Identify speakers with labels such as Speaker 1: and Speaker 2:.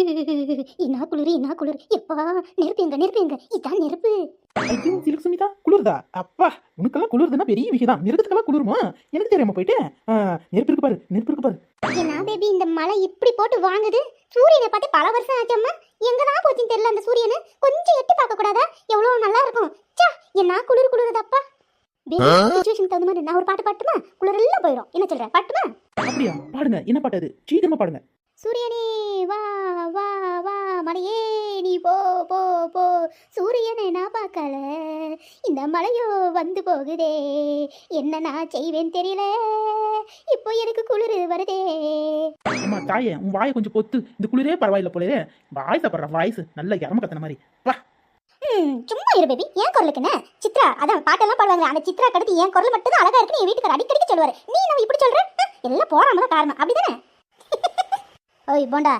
Speaker 1: என்ன குளிர் என்ன குளிர். எப்பா நெருப்பு எங்க நெருப்பு எங்க இதான் நெருப்பு.
Speaker 2: ஐயோ சிலுக்கு சுமிதா குளிர்தா? அப்பா உனக்கெல்லாம் குளிர்துன்னா பெரிய விஷயம் தான் மிருகத்துக்கெல்லாம் குளிருமா? எனக்கு தெரியாம போயிட்டு. நெருப்பு இருக்கு பாரு நெருப்பு இருக்கு பாரு.
Speaker 1: என்ன பேபி இந்த மழை இப்படி போட்டு வாங்குது? சூரியனை பார்த்து பல வருஷம் ஆச்சம்மா எங்கதான் போச்சுன்னு தெரியல அந்த சூரியனை. கொஞ்சம் எட்டி பார்க்க கூடாதா? எவ்வளவு நல்லா இருக்கும். ச்சா என்ன குளிர் குளிருதப்பா? பேபி சுச்சுவேஷன் தகுந்த மாதிரி நான் ஒரு பாட்டு பாட்டுமா? குளிர் எல்லாம் போயிடும். என்ன சொல்ற? பாட்டுமா?
Speaker 2: அப்படியா? பாடுங்க. என்ன பாட்டு அது? சீக்கிரமா பாடுங்க.
Speaker 1: சூரியனே வா மலையே நீ போ போ போ. சூரியனை நான் பார்க்கல. இந்த மலையோ வந்து போகுதே. என்ன நான் செய்வேன் தெரியல. இப்போ எனக்கு குளிர் வருதே.
Speaker 2: அம்மா தாயே உன் வாயை கொஞ்சம் பொத்து. இந்த குளிரே பரவாயில்ல போலே வாய் சாப்பிட்ற வாய்ஸ் நல்ல இறம கத்தன மாதிரி. வா.
Speaker 1: சும்மா இரு பேபி ஏன் குரலுக்கு என்ன சித்ரா அதான் பாட்டெல்லாம் பாடுவாங்க அந்த சித்ரா கடத்தி என் குரல் மட்டும் தான் அழகா இருக்குன்னு என் வீட்டுக்கு அடிக்கடிக்கு சொல்லுவாரு. நீ நம்ம இப்படி சொல்ற? எல்லாம் போறாம காரணம். அப்படிதானே? ஓய் போண்டா